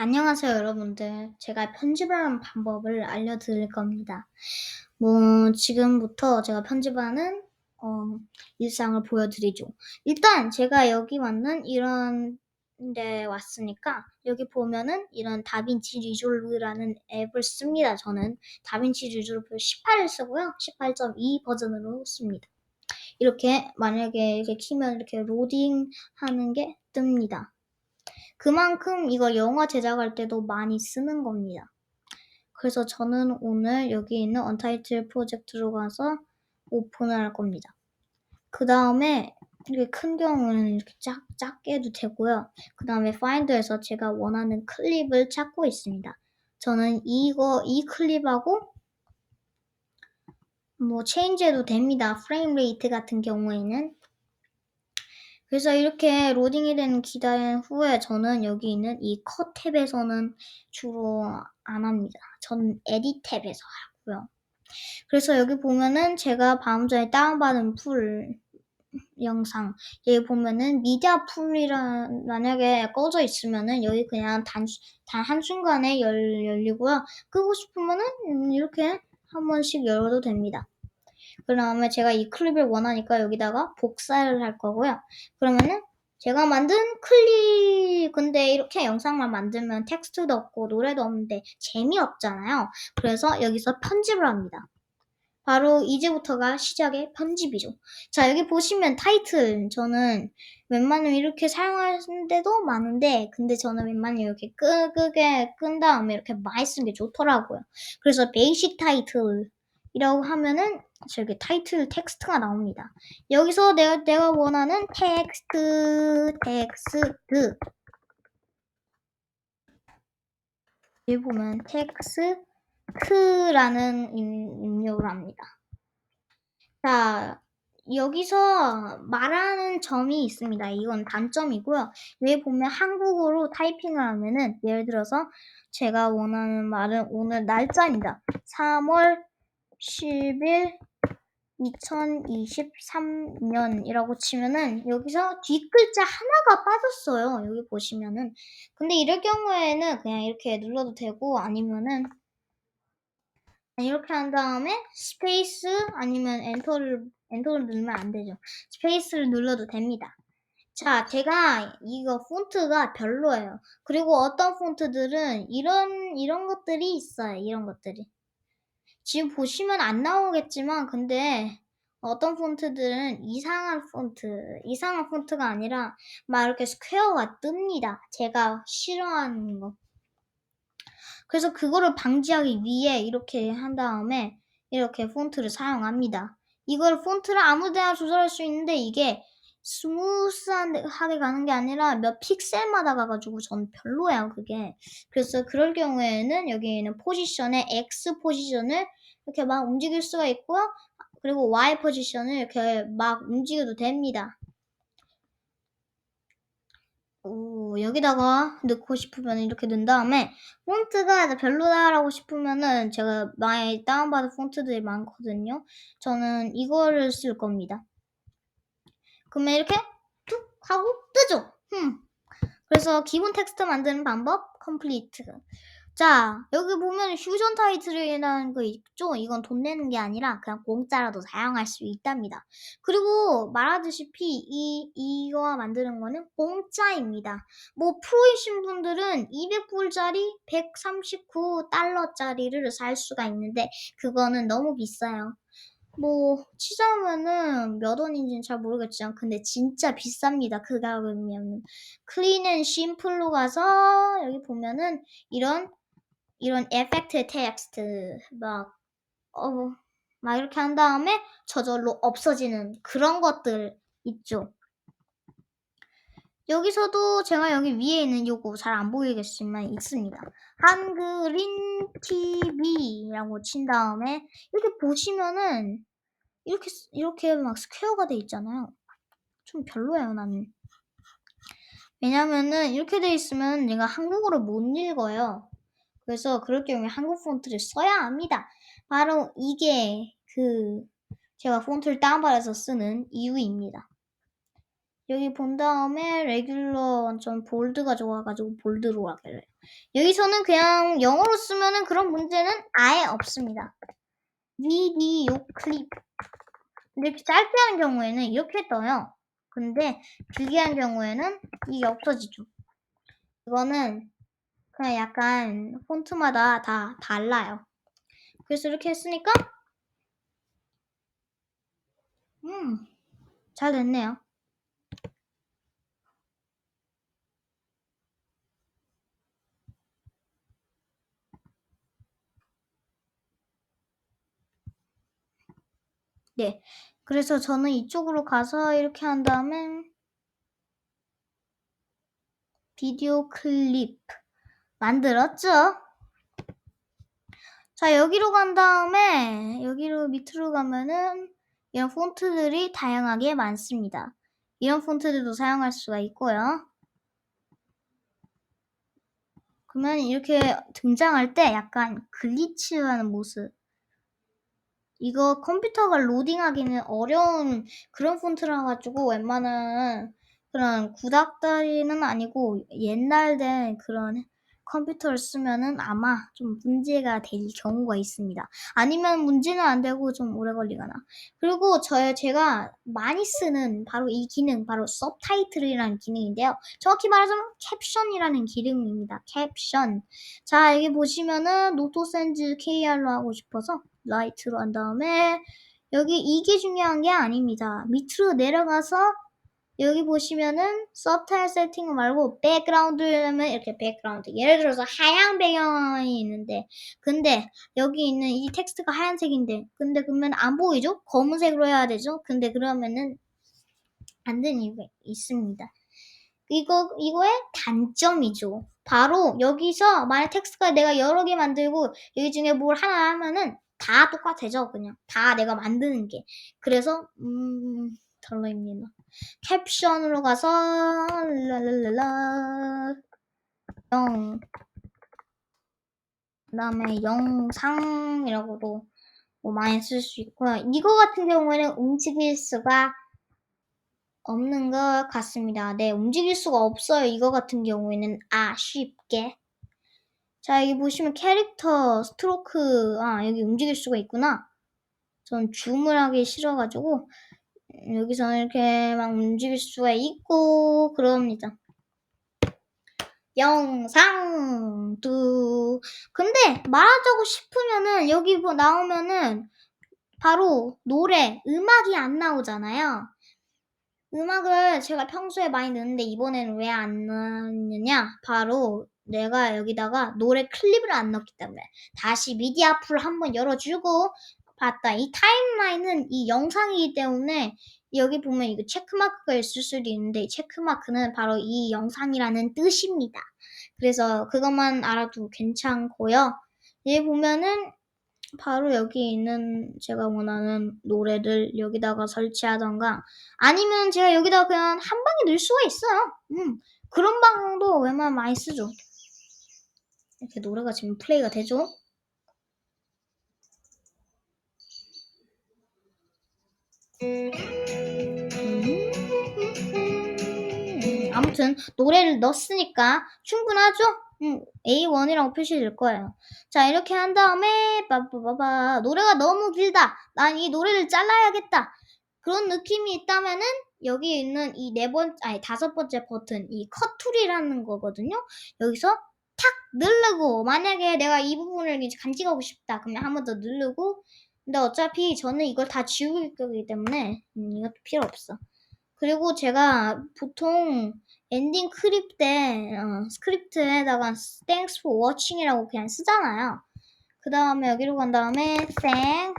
안녕하세요, 여러분들. 제가 편집하는 방법을 알려드릴 겁니다. 뭐, 지금부터 제가 편집하는, 어, 일상을 보여드리죠. 일단, 제가 여기 왔는 이런 데 왔으니까, 여기 보면은 이런 다빈치 리졸브라는 앱을 씁니다. 저는 다빈치 리졸브 18을 쓰고요. 18.2 버전으로 씁니다. 이렇게, 만약에 이렇게 키면 이렇게 로딩 하는 게 뜹니다. 그만큼 이거 영화 제작할 때도 많이 쓰는 겁니다. 그래서 저는 오늘 여기 있는 언타이틀 프로젝트로 가서 오픈을 할 겁니다. 그 다음에 이렇게 큰 경우는 이렇게 작, 작게 해도 되고요. 그 다음에 파인더에서 제가 원하는 클립을 찾고 있습니다. 저는 이거, 이 클립하고 뭐 체인지해도 됩니다. 프레임 레이트 같은 경우에는 그래서 이렇게 로딩이 되는 기다린 후에 저는 여기 있는 이 컷 탭에서는 주로 안 합니다. 저는 에디 탭에서 하고요. 그래서 여기 보면은 제가 방금 전에 다운받은 풀 영상 여기 보면은 미디어 풀이라 만약에 꺼져 있으면은 여기 그냥 단단 한순간에 열, 열리고요. 끄고 싶으면은 이렇게 한 번씩 열어도 됩니다. 그 다음에 제가 이 클립을 원하니까 여기다가 복사를 할 거고요. 그러면은 제가 만든 클립 근데 이렇게 영상만 만들면 텍스트도 없고 노래도 없는데 재미없잖아요. 그래서 여기서 편집을 합니다. 바로 이제부터가 시작의 편집이죠. 자 여기 보시면 타이틀 저는 웬만하면 이렇게 사용하는 데도 많은데 근데 저는 웬만하면 이렇게 끄게 끈 다음에 이렇게 많이 쓰는 게 좋더라고요. 그래서 베이식 타이틀 이라고 하면은 저기 타이틀 텍스트가 나옵니다. 여기서 내가, 내가 원하는 텍스트, 텍스트. 여기 보면 텍스트라는 입력을 합니다. 자, 여기서 말하는 점이 있습니다. 이건 단점이고요. 여기 보면 한국어로 타이핑을 하면은 예를 들어서 제가 원하는 말은 오늘 날짜입니다. 3월 10일 2023년이라고 치면은 여기서 뒷글자 하나가 빠졌어요. 여기 보시면은. 근데 이럴 경우에는 그냥 이렇게 눌러도 되고 아니면은 이렇게 한 다음에 스페이스 아니면 엔터를 엔터를 누르면 안 되죠. 스페이스를 눌러도 됩니다. 자, 제가 이거 폰트가 별로예요. 그리고 어떤 폰트들은 이런 이런 것들이 있어요. 이런 것들이. 지금 보시면 안 나오겠지만 근데 어떤 폰트들은 이상한 폰트, 이상한 폰트가 아니라 막 이렇게 스퀘어가 뜹니다. 제가 싫어하는 거. 그래서 그거를 방지하기 위해 이렇게 한 다음에 이렇게 폰트를 사용합니다. 이걸 폰트를 아무 데나 조절할 수 있는데 이게 스무스하게 가는 게 아니라 몇 픽셀마다 가가지고 전 별로예요 그게 그래서 그럴 경우에는 여기 있는 포지션에 X 포지션을 이렇게 막 움직일 수가 있고요 그리고 Y 포지션을 이렇게 막 움직여도 됩니다 오, 여기다가 넣고 싶으면 이렇게 넣은 다음에 폰트가 별로다라고 싶으면은 제가 많이 다운받은 폰트들이 많거든요 저는 이거를 쓸 겁니다 그러면 이렇게 툭 하고 뜨죠. 흠. 그래서 기본 텍스트 만드는 방법 컴플리트. 자 여기 보면 휴전 타이틀이라는 거 있죠. 이건 돈 내는 게 아니라 그냥 공짜라도 사용할 수 있답니다. 그리고 말하듯이 이 이거와 만드는 거는 공짜입니다. 뭐 프로이신 분들은 200불짜리 139달러짜리를 살 수가 있는데 그거는 너무 비싸요. 뭐 치자면은 몇 원인지는 잘 모르겠지만 근데 진짜 비쌉니다. 그 가격이면 클린 앤 심플로 가서 여기 보면은 이런 이런 에펙트 텍스트 막 어, 막 이렇게 한 다음에 저절로 없어지는 그런 것들 있죠. 여기서도 제가 여기 위에 있는 요거 잘 안 보이겠지만 있습니다. 한그린 TV라고 친 다음에 이렇게 보시면은 이렇게 이렇게 막 스퀘어가 돼 있잖아요. 좀 별로예요, 나는. 왜냐면은 이렇게 돼 있으면 내가 한국어를 못 읽어요. 그래서 그럴 경우에 한국 폰트를 써야 합니다. 바로 이게 그 제가 폰트를 다운받아서 쓰는 이유입니다. 여기 본 다음에 레귤러 좀 볼드가 좋아가지고 볼드로 하길래 여기서는 그냥 영어로 쓰면은 그런 문제는 아예 없습니다. 비디오 클립 이렇게 짧게 하는 경우에는 이렇게 떠요. 근데 길게 하는 경우에는 이게 없어지죠. 이거는 그냥 약간 폰트마다 다 달라요. 그래서 이렇게 했으니까 음, 잘 됐네요. 네. 그래서 저는 이쪽으로 가서 이렇게 한 다음에 비디오 클립 만들었죠? 자, 여기로 간 다음에 여기로 밑으로 가면은 이런 폰트들이 다양하게 많습니다. 이런 폰트들도 사용할 수가 있고요. 그러면 이렇게 등장할 때 약간 글리치하는 모습. 이거 컴퓨터가 로딩하기는 어려운 그런 폰트라 가지고 웬만한 그런 구닥다리는 아니고 옛날 된 그런 컴퓨터를 쓰면은 아마 좀 문제가 될 경우가 있습니다. 아니면 문제는 안 되고 좀 오래 걸리거나. 그리고 저 제가 많이 쓰는 바로 이 기능, 바로 서브타이틀이라는 기능인데요. 정확히 말하자면 캡션이라는 기능입니다. 캡션. 자, 여기 보시면은 노토 센즈 KR로 하고 싶어서 라이트로 한 다음에 여기 이게 중요한 게 아닙니다. 밑으로 내려가서 여기 보시면은 서브타일 세팅 말고 백그라운드라면 이렇게 백그라운드 예를 들어서 하얀 배경이 있는데 근데 여기 있는 이 텍스트가 하얀색인데 근데 그러면 안 보이죠? 검은색으로 해야 되죠? 근데 그러면은 안 되는 이유가 있습니다. 이거 이거의 단점이죠. 바로 여기서 만약 텍스트가 내가 여러 개 만들고 여기 중에 뭘 하나 하면은 다 똑같아져 그냥 다 내가 만드는 게 그래서 음 별로입니다. 캡션으로 가서 랄랄랄라 영 그다음에 영상이라고도 뭐 많이 쓸 수 있고요. 이거 같은 경우에는 움직일 수가 없는 것 같습니다. 네, 움직일 수가 없어요. 이거 같은 경우에는 아쉽게. 자, 여기 보시면 캐릭터 스트로크 아, 여기 움직일 수가 있구나. 전 줌을 하기 싫어가지고 여기서는 이렇게 막 움직일 수가 있고 그럽니다. 영상도 근데 말하자고 싶으면은 여기 뭐 나오면은 바로 노래 음악이 안 나오잖아요. 음악을 제가 평소에 많이 넣는데 이번에는 왜 안 넣느냐? 바로 내가 여기다가 노래 클립을 안 넣기 때문에 다시 미디 어플을 한번 열어주고 봤다. 이 타임라인은 이 영상이기 때문에 여기 보면 이거 체크마크가 있을 수도 있는데 이 체크마크는 바로 이 영상이라는 뜻입니다. 그래서 그것만 알아도 괜찮고요. 여기 보면은 바로 여기 있는 제가 원하는 노래를 여기다가 설치하던가 아니면 제가 여기다가 그냥 한 방에 넣을 수가 있어요. 음, 그런 방도 웬만하면 많이 쓰죠. 이렇게 노래가 지금 플레이가 되죠? 음, 아무튼 노래를 넣었으니까 충분하죠? 음, A1이라고 표시될 거예요. 자, 이렇게 한 다음에 빠빠빠빠 노래가 너무 길다. 난 이 노래를 잘라야겠다. 그런 느낌이 있다면은 여기 있는 이 네 번, 아니 다섯 번째 버튼, 이 컷툴이라는 거거든요. 여기서 탁 누르고 만약에 내가 이 부분을 이제 간직하고 싶다. 그러면 한 번 더 누르고 근데 어차피 저는 이걸 다 지울 거기 때문에 음, 이것도 필요 없어. 그리고 제가 보통 엔딩 크립 때 어, 스크립트에다가 thanks for watching이라고 그냥 쓰잖아요. 그 다음에 여기로 간 다음에 thank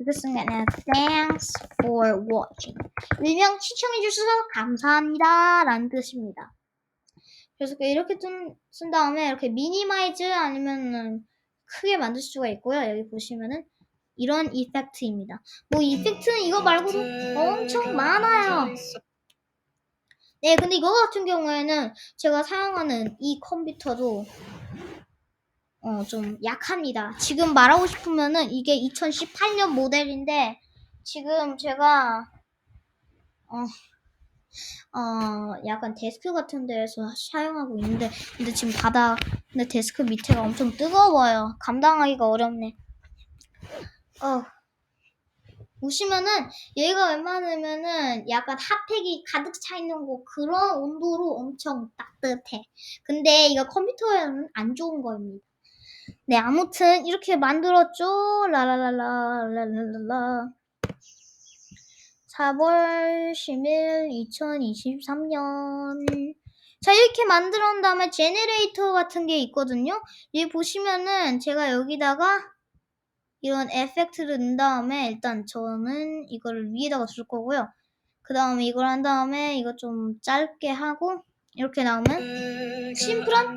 이거 쓴게 아니라 thanks for watching 일명 시청해주셔서 감사합니다 라는 뜻입니다. 그래서 이렇게 좀 쓴 다음에 이렇게 미니마이즈 아니면은 크게 만들 수가 있고요. 여기 보시면은 이런 이펙트입니다. 뭐 이펙트는 이거 말고도 엄청 많아요. 네, 근데 이거 같은 경우에는 제가 사용하는 이 컴퓨터도 어, 좀 약합니다. 지금 말하고 싶으면은 이게 2018년 모델인데 지금 제가 어, 어 약간 데스크 같은 데에서 사용하고 있는데 근데 지금 바닥 근데 데스크 밑에가 엄청 뜨거워요. 감당하기가 어렵네. 어 보시면은 얘가 웬만하면은 약간 핫팩이 가득 차 있는 거 그런 온도로 엄청 따뜻해. 근데 이거 컴퓨터에는 안 좋은 거입니다. 네, 아무튼 이렇게 만들었죠. 라라라라 라라라라. 4월 10일 2023년. 자, 이렇게 만들어 다음에 제네레이터 같은 게 있거든요. 여기 보시면은 제가 여기다가 이런 에펙트를 넣은 다음에 일단 저는 이거를 위에다가 둘 거고요. 그 다음에 이걸 한 다음에 이거 좀 짧게 하고 이렇게 나오면 심플한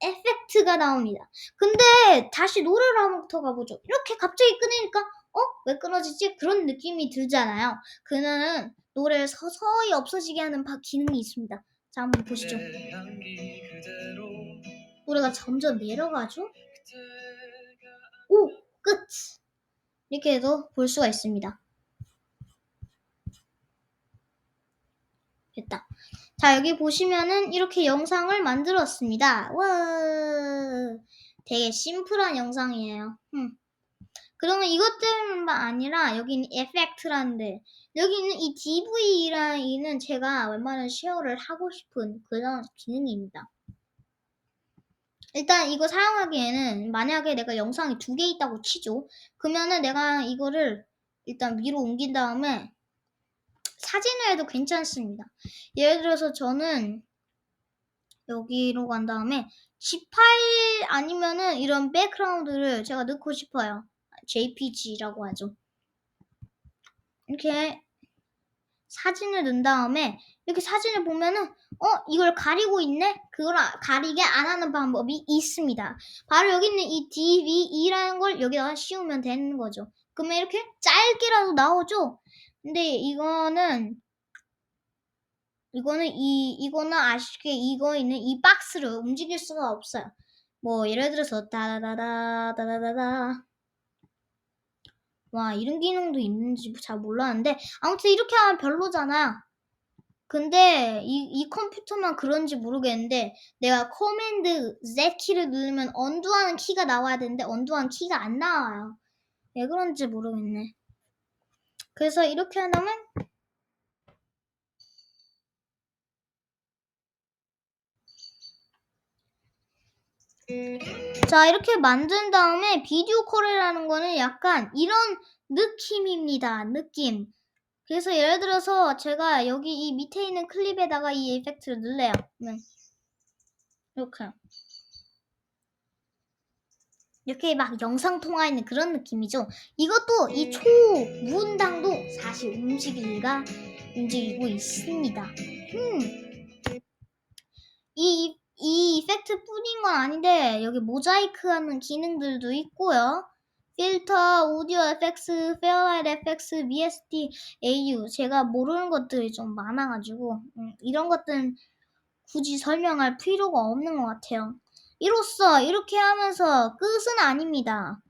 에펙트가 나옵니다. 근데 다시 노래를 한번 더 가보죠. 이렇게 갑자기 끊으니까 어? 왜 끊어지지? 그런 느낌이 들잖아요. 그는 노래를 서서히 없어지게 하는 바- 기능이 있습니다. 자, 한번 보시죠. 노래가 점점 내려가죠? 이렇게 해도 볼 수가 있습니다. 됐다. 자, 여기 보시면은 이렇게 영상을 만들었습니다. 와! 되게 심플한 영상이에요. 음. 그러면 이것들만 아니라 여기는 에펙트라는데 여기는 이 DV라는 제가 웬만한 쉐어를 하고 싶은 그런 기능입니다. 일단 이거 사용하기에는 만약에 내가 영상이 두 개 있다고 치죠. 그러면은 내가 이거를 일단 위로 옮긴 다음에 사진을 해도 괜찮습니다. 예를 들어서 저는 여기로 간 다음에 G8 아니면은 이런 백그라운드를 제가 넣고 싶어요. JPG라고 하죠. 이렇게 사진을 넣은 다음에 이렇게 사진을 보면은 어 이걸 가리고 있네? 그걸 아- 가리게 안 하는 방법이 있습니다. 바로 여기 있는 이 DVE라는 걸 여기다가 씌우면 되는 거죠. 그러면 이렇게 짧게라도 나오죠? 근데 이거는 이거는 이 이거는 아쉽게 이거 있는 이 박스를 움직일 수가 없어요. 뭐 예를 들어서 다다다다 다다다다 와 이런 기능도 있는지 잘 몰랐는데 아무튼 이렇게 하면 별로잖아. 근데 이, 이 컴퓨터만 그런지 모르겠는데 내가 커맨드 Z 키를 누르면 언두하는 키가 나와야 되는데 언두하는 키가 안 나와요. 왜 그런지 모르겠네. 그래서 이렇게 한다면 자 이렇게 만든 다음에 비디오 콜이라는 거는 약간 이런 느낌입니다. 느낌. 그래서 예를 들어서 제가 여기 이 밑에 있는 클립에다가 이 에펙트를 넣을래요. 그러면 이렇게 이렇게 막 영상 통화하는 그런 느낌이죠. 이것도 이 초문당도 사실 움직이기가 움직이고 있습니다. 음. 이, 이 이펙트 뿐인 건 아닌데 여기 모자이크 하는 기능들도 있고요. 필터, 오디오 에펙스, 페어라이트 에펙스, VST, AU 제가 모르는 것들이 좀 많아가지고 음, 이런 것들은 굳이 설명할 필요가 없는 것 같아요. 이로써 이렇게 하면서 끝은 아닙니다.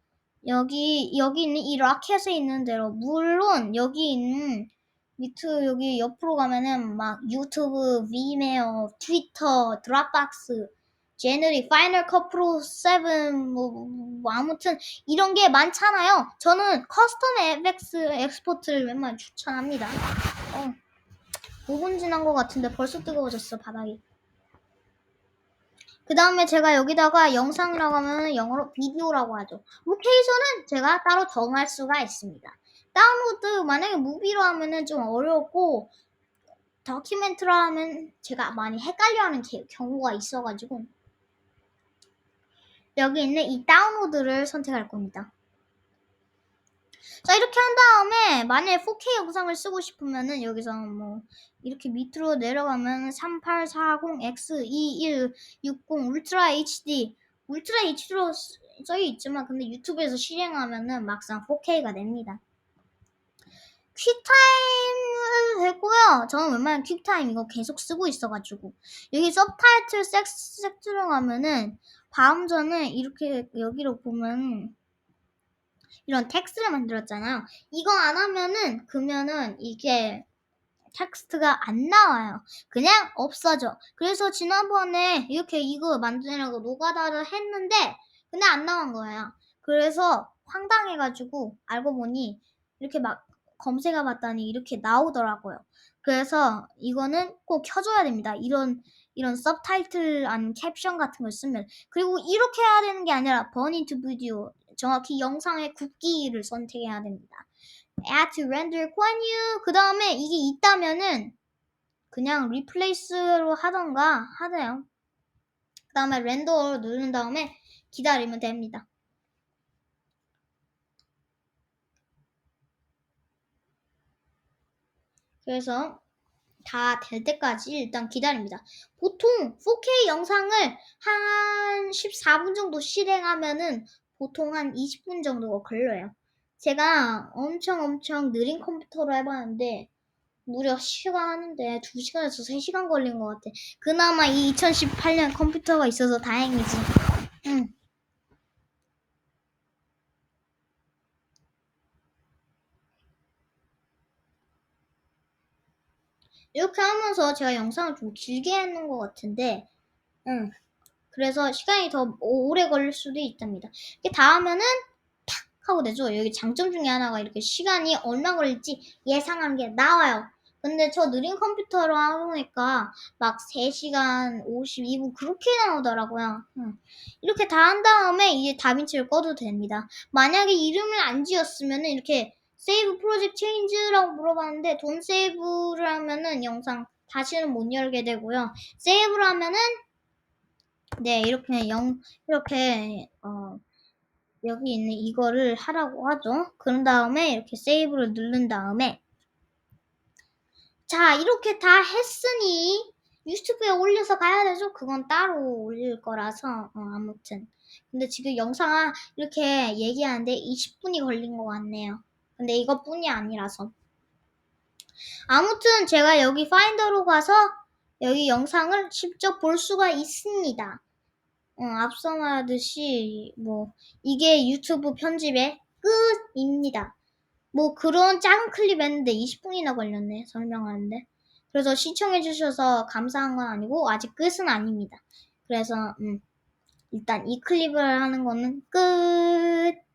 여기 여기 있는 이 라켓에 있는 대로 물론 여기 있는 밑에 여기 옆으로 가면은 막 유튜브, 비메어, 트위터, 드랍박스, 제너리, 파이널 컷 프로 7, 뭐, 뭐 아무튼 이런 게 많잖아요. 저는 커스텀 FX 엑스포트를 웬만하면 추천합니다. 어, 5분 지난 것 같은데 벌써 뜨거워졌어 바닥이. 그 다음에 제가 여기다가 영상이라고 하면 영어로 비디오라고 하죠. 로케이션은 제가 따로 정할 수가 있습니다. 다운로드 만약에 무비로 하면은 좀 어렵고 다큐멘트로 하면 제가 많이 헷갈려하는 게- 경우가 있어가지고 여기 있는 이 다운로드를 선택할 겁니다. 자 이렇게 한 다음에 만약에 4K 영상을 쓰고 싶으면은 여기서 뭐 이렇게 밑으로 내려가면 3840X2160 울트라 HD 울트라 HD로 써 있지만 근데 유튜브에서 실행하면은 막상 4K가 됩니다. 퀵타임을 했고요. 저는 웬만하면 퀵타임 이거 계속 쓰고 있어가지고 여기 서브타이틀 섹스 섹트로 가면은 다음 전에 이렇게 여기로 보면 이런 텍스트를 만들었잖아요. 이거 안 하면은 그러면은 이게 텍스트가 안 나와요. 그냥 없어져. 그래서 지난번에 이렇게 이거 만드느라고 노가다를 했는데 근데 안 나온 거예요. 그래서 황당해가지고 알고 보니 이렇게 막 검색해 봤더니 이렇게 나오더라고요. 그래서 이거는 꼭 켜줘야 됩니다. 이런 이런 서브타이틀 아니면 캡션 같은 걸 쓰면 그리고 이렇게 해야 되는 게 아니라 into video 정확히 영상의 굽기를 선택해야 됩니다. add to render 권유 그 다음에 이게 있다면은 그냥 replace로 하던가 하세요. 그 다음에 렌더를 누른 다음에 기다리면 됩니다. 그래서 다 될 때까지 일단 기다립니다. 보통 4K 영상을 한 14분 정도 실행하면은 보통 한 20분 정도가 걸려요. 제가 엄청 엄청 느린 컴퓨터로 해봤는데 무려 시간 하는데 2시간에서 3시간 걸린 것 같아. 그나마 이 2018년 컴퓨터가 있어서 다행이지. 응. 이렇게 하면서 제가 영상을 좀 길게 해놓은 것 같은데, 응. 그래서 시간이 더 오래 걸릴 수도 있답니다. 이게 다 하면은 탁 하고 되죠. 여기 장점 중에 하나가 이렇게 시간이 얼마 걸릴지 예상한 게 나와요. 근데 저 느린 컴퓨터로 하니까 막 3시간 52분 그렇게 나오더라고요. 응. 이렇게 다 한 다음에 이제 다빈치를 꺼도 됩니다. 만약에 이름을 안 지었으면 이렇게 세이브 프로젝트 체인지라고 물어봤는데 돈 세이브를 하면은 영상 다시는 못 열게 되고요. 세이브를 하면은 네 이렇게 영 이렇게 어 여기 있는 이거를 하라고 하죠. 그런 다음에 이렇게 세이브를 누른 다음에 자 이렇게 다 했으니 유튜브에 올려서 가야 되죠. 그건 따로 올릴 거라서 어, 아무튼 근데 지금 영상 이렇게 얘기하는데 20분이 걸린 것 같네요. 근데 이것뿐이 아니라서. 아무튼 제가 여기 파인더로 가서 여기 영상을 직접 볼 수가 있습니다. 어, 앞서 말하듯이 뭐 이게 유튜브 편집의 끝입니다. 뭐 그런 작은 클립 했는데 20분이나 걸렸네 설명하는데. 그래서 시청해 주셔서 감사한 건 아니고 아직 끝은 아닙니다. 그래서 음, 일단 이 클립을 하는 거는 끝.